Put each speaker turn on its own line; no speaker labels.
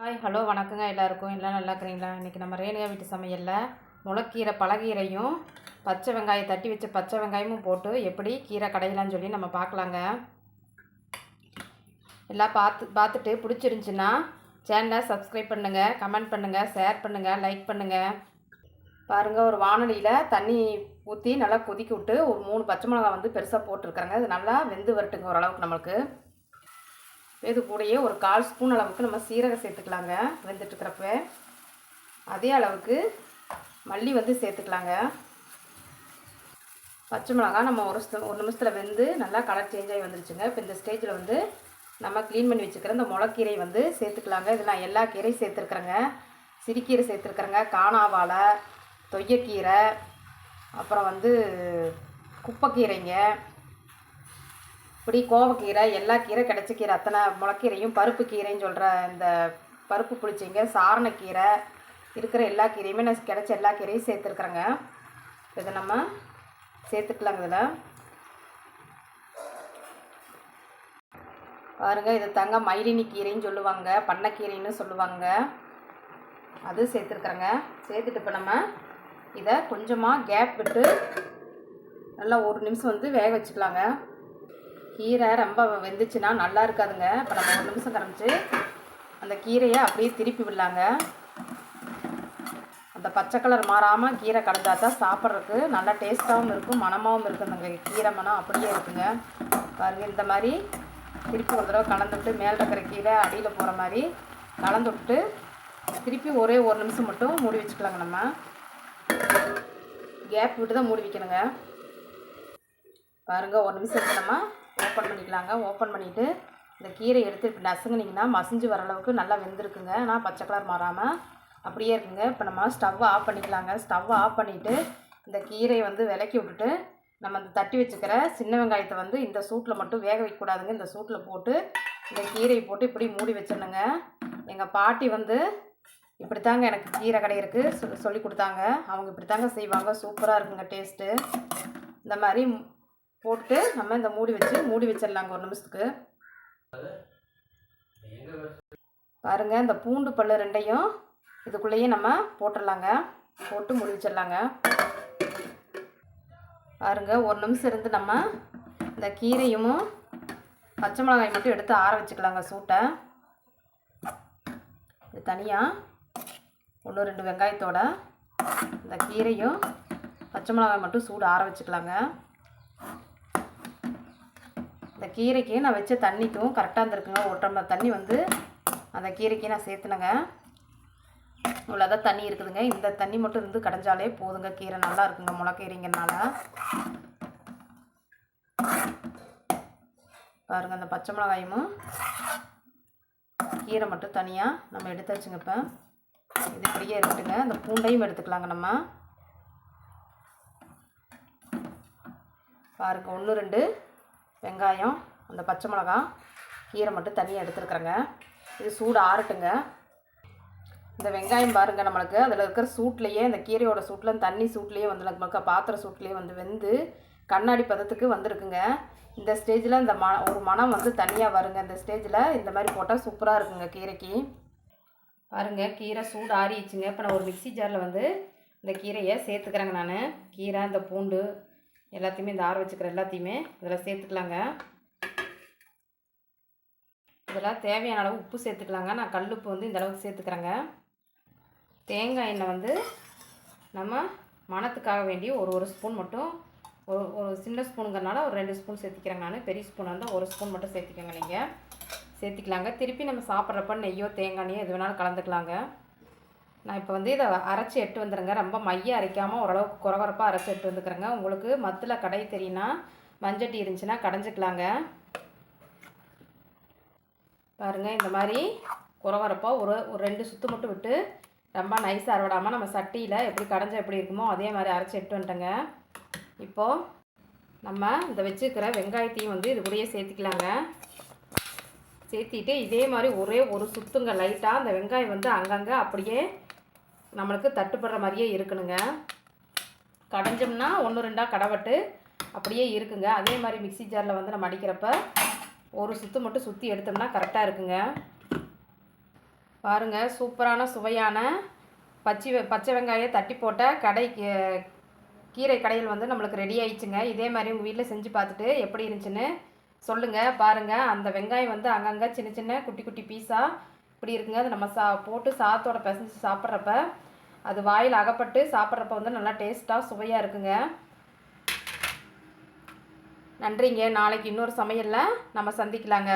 Hi hello வணக்கங்க எல்லாருக்கும். எல்லாம் நல்லா இருக்கிறீங்களா? இன்றைக்கி நம்ம ரேணுகா வீட்டு சமையலில் முளைக்கீரை பழகீரையும் பச்சை வெங்காயம் தட்டி வச்ச பச்சை வெங்காயமும் போட்டு எப்படி கீரை கடையிலான்னு சொல்லி நம்ம பார்க்கலாங்க. எல்லாம் பார்த்து பார்த்துட்டு பிடிச்சிருந்துச்சின்னா சேனலை சப்ஸ்கிரைப் பண்ணுங்கள் கமெண்ட் பண்ணுங்கள் ஷேர் பண்ணுங்கள் லைக் பண்ணுங்கள் பாருங்கள் ஒரு வானொலியில் தண்ணி ஊற்றி நல்லா கொதிக்க விட்டு ஒரு மூணு பச்சை மிளகாய் வந்து பெருசாக போட்டிருக்காங்க. அது நல்லா வெந்து வரட்டுங்க ஓரளவுக்கு நம்மளுக்கு. இது கூடயே ஒரு கால் ஸ்பூன் அளவுக்கு நம்ம சீரகம் சேர்த்துக்கலாங்க வெந்துட்டுருக்கிறப்ப அதே அளவுக்கு மல்லி வந்து சேர்த்துக்கலாங்க. பச்சை மிளகாய் நம்ம ஒரு ஒரு நிமிஷத்தில் வெந்து நல்லா கலர் சேஞ்ச் ஆகி வந்துருச்சுங்க. இப்போ இந்த ஸ்டேஜில் வந்து நம்ம க்ளீன் பண்ணி வச்சுக்கிற இந்த முளைக்கீரை வந்து சேர்த்துக்கலாங்க. இதில் நான் எல்லா கீரையும் சேர்த்துருக்குறேங்க. சிறுக்கீரை சேர்த்துருக்குறேங்க. காணாவாழை தொய்யக்கீரை அப்புறம் வந்து குப்பைக்கீரைங்க. இப்படி கோவக்கீரை எல்லா கீரை கிடச்ச கீரை அத்தனை முளைக்கீரையும் பருப்பு கீரைன்னு சொல்கிற இந்த பருப்பு புளிச்சிங்க சாரணக்கீரை இருக்கிற எல்லா கீரையுமே நான் கிடச்ச எல்லா கீரையும் சேர்த்துருக்குறேங்க. இதை நம்ம சேர்த்துக்கலாங்க இதில். பாருங்கள் இது தாங்க மயிலினி கீரைன்னு சொல்லுவாங்க பண்ணைக்கீரைன்னு சொல்லுவாங்க. அது சேர்த்துருக்குறேங்க. சேர்த்துட்டு இப்போ நம்ம இதை கொஞ்சமாக கேப் விட்டு நல்லா ஒரு நிமிஷம் வந்து வேக வச்சுக்கலாங்க. கீரை ரொம்ப வெந்துச்சுன்னா நல்லா இருக்காதுங்க. இப்போ நம்ம ஒரு நிமிஷம் கரைஞ்சி அந்த கீரையை அப்படியே திருப்பி விடலாங்க. அந்த பச்சை கலர் மாறாமல் கீரை கடைஞ்சா தான் சாப்பிட்றதுக்கு நல்லா டேஸ்ட்டாகவும் இருக்கும் மணமாகவும் இருக்குதுங்க கீரை மணம் அப்படியே இருக்குங்க. பாருங்கள் இந்த மாதிரி திருப்பி ஒரு தடவை கலந்து விட்டு மேலே இருக்கிற கீரை அடியில் போகிற மாதிரி கலந்து விட்டு திருப்பி ஒரே ஒரு நிமிஷம் மட்டும் மூடி வச்சுக்கலாங்க நம்ம. கேப் விட்டு தான் மூடி வைக்கணுங்க. பாருங்கள் ஒரு நிமிஷம் நம்ம ஓப்பன் பண்ணிக்கலாங்க. ஓப்பன் பண்ணிவிட்டு இந்த கீரை எடுத்து இப்படி நசுங்குனிங்கன்னா மசிஞ்சு வர அளவுக்கு நல்லா வெந்திருக்குங்க. ஆனால் பச்சை கலர் மாறாமல் அப்படியே இருக்குங்க. இப்போ நம்ம ஸ்டவ்வை ஆஃப் பண்ணிக்கலாங்க. ஸ்டவ்வை ஆஃப் பண்ணிவிட்டு இந்த கீரையை வந்து விலக்கி விட்டுட்டு நம்ம அந்த தட்டி வச்சுக்கிற சின்ன வெங்காயத்தை வந்து இந்த சூட்டில் மட்டும் வேக வைக்கக்கூடாதுங்க இந்த சூட்டில் போட்டு இந்த கீரையை போட்டு இப்படி மூடி வச்சிடணுங்க. எங்கள் பாட்டி வந்து இப்படி தாங்க எனக்கு கீரை கடை இருக்குது சொல்லி கொடுத்தாங்க. அவங்க இப்படி தாங்க செய்வாங்க. சூப்பராக இருக்குங்க டேஸ்ட்டு இந்த மாதிரி போட்டு நம்ம இந்த மூடி வச்சு மூடி வச்சிடலாங்க ஒரு நிமிஷத்துக்கு. பாருங்கள் இந்த பூண்டு பல்லு ரெண்டையும் இதுக்குள்ளேயே நம்ம போட்டுடலாங்க. போட்டு மூடி வச்சிடலாங்க. பாருங்க ஒரு நிமிஷம் இருந்து நம்ம இந்த கீரையும் பச்சை மிளகாய் மட்டும் எடுத்து ஆற வச்சுக்கலாங்க சூட்டை. இது தனியாக ஒன்று ரெண்டு வெங்காயத்தோட இந்த கீரையும் பச்சை மிளகாய் மட்டும் சூடு ஆற வச்சுக்கலாங்க. கீரைக்கு நான் வச்ச தண்ணிக்கும் கரெக்டாக இருந்திருக்குங்க. ஒரு டம்ளர் தண்ணி வந்து அந்த கீரைக்கு நான் சேர்த்துனேங்க. இவ்வளோதான் தண்ணி இருக்குதுங்க. இந்த தண்ணி மட்டும் இருந்து கடைஞ்சாலே போதுங்க. கீரை நல்லா இருக்குங்க. முளைக்கீரைங்கனால பாருங்கள் அந்த பச்சை மிளகாயும் கீரை மட்டும் தனியாக நம்ம எடுத்து வச்சுங்க இப்போ. இது இப்படியே இருக்கட்டுங்க. அந்த பூண்டையும் எடுத்துக்கலாங்க நம்ம. பாருங்க ஒன்று ரெண்டு. வெங்காயம் அந்த பச்சை மிளகா கீரை மட்டும் தனியாக எடுத்துருக்குறேங்க. இது சூடு ஆறட்டுங்க. இந்த வெங்காயம் பாருங்க நம்மளுக்கு. அதில் இருக்கிற சூட்லேயே இந்த கீரையோட சூட்டில் தண்ணி சூட்லேயே வந்து நம்மளுக்கு பாத்திர சூட்லேயே வந்து வெந்து கண்ணாடி பதத்துக்கு வந்திருக்குங்க. இந்த ஸ்டேஜில் இந்த ம ஒரு மனம் வந்து தனியாக வருங்க. இந்த ஸ்டேஜில் இந்த மாதிரி போட்டால் சூப்பராக இருக்குங்க கீரைக்கு. பாருங்க கீரை சூடு ஆறிடுச்சுங்க. இப்போ நான் ஒரு மிக்ஸி ஜாரில் வந்து இந்த கீரையை சேர்த்துக்கிறேங்க நான். கீரை இந்த பூண்டு எல்லாத்தையுமே இந்த ஆற வச்சுக்கிற எல்லாத்தையுமே இதில் சேர்த்துக்கலாங்க. இதில் தேவையான அளவு உப்பு சேர்த்துக்கலாங்க. நான் கல் உப்பு வந்து இந்த அளவுக்கு சேர்த்துக்கிறேங்க. தேங்காய் எண்ணெய் வந்து நம்ம மணத்துக்காக வேண்டி ஒரு ஒரு ஸ்பூன் மட்டும் ஒரு ஒரு சின்ன ஸ்பூனுங்கிறனால ஒரு ரெண்டு ஸ்பூன் சேர்த்திக்கிறேங்க நான். பெரிய ஸ்பூன் இருந்தால் ஒரு ஸ்பூன் மட்டும் சேர்த்திக்கோங்க நீங்கள் சேர்த்திக்கலாங்க. திருப்பி நம்ம சாப்பிட்றப்ப நெய்யோ தேங்காய் எது வேணாலும் கலந்துக்கலாங்க. நான் இப்போ வந்து இதை அரைச்சி எட்டு வந்துடுங்க ரொம்ப மைய அரைக்காமல் ஓரளவுக்கு குறகுறப்பாக அரைச்சி எட்டு வந்துக்கிறேங்க உங்களுக்கு மத்தில் கடை தெரியும்னா மஞ்சட்டி இருந்துச்சுன்னா கடைஞ்சிக்கலாங்க. பாருங்கள் இந்த மாதிரி குறவரப்பாக ஒரு ஒரு ரெண்டு சுற்று மட்டும் விட்டு ரொம்ப நைஸாக அறவிடாமல் நம்ம சட்டியில் எப்படி கடைஞ்சா எப்படி இருக்குமோ அதே மாதிரி அரைச்சி எடுத்து வந்துட்டேங்க. இப்போது நம்ம இந்த வச்சுருக்கிற வெங்காயத்தையும் வந்து இது கூடயே சேர்த்துக்கலாங்க. சேர்த்திட்டு இதே மாதிரி ஒரே ஒரு சுத்துங்க. லைட்டாக அந்த வெங்காயம் வந்து அங்கங்கே அப்படியே நம்மளுக்கு தட்டுப்படுற மாதிரியே இருக்கணுங்க. கடைஞ்சோம்னா ஒன்று ரெண்டாக கடவட்டு அப்படியே இருக்குங்க. அதே மாதிரி மிக்ஸி ஜாரில் வந்து நம்ம அடிக்கிறப்ப ஒரு சுற்று மட்டும் சுற்றி எடுத்தோம்னா கரெக்டாக இருக்குங்க. பாருங்கள் சூப்பரான சுவையான பச்சை வெ- பச்சை வெங்காயம் தட்டி போட்ட கடை கீரை கடையில் வந்து நம்மளுக்கு ரெடி ஆயிடுச்சுங்க. இதே மாதிரி உங்கள் வீட்டில் செஞ்சு பார்த்துட்டு எப்படி இருந்துச்சுன்னு சொல்லுங்கள் பாருங்கள் அந்த வெங்காயம் வந்து அங்கங்கே சின்ன சின்ன குட்டி குட்டி பீஸாக இப்படி இருக்குங்க. அது நம்ம சா போட்டு சாத்தோட பிசைஞ்சு சாப்பிட்றப்ப அது வாயில் அகப்பட்டு சாப்பிட்றப்ப வந்து நல்லா டேஸ்ட்டாக சுவையாக இருக்குங்க. நன்றிங்க. நாளைக்கு இன்னொரு சமையலில் நம்ம சந்திக்கலாங்க.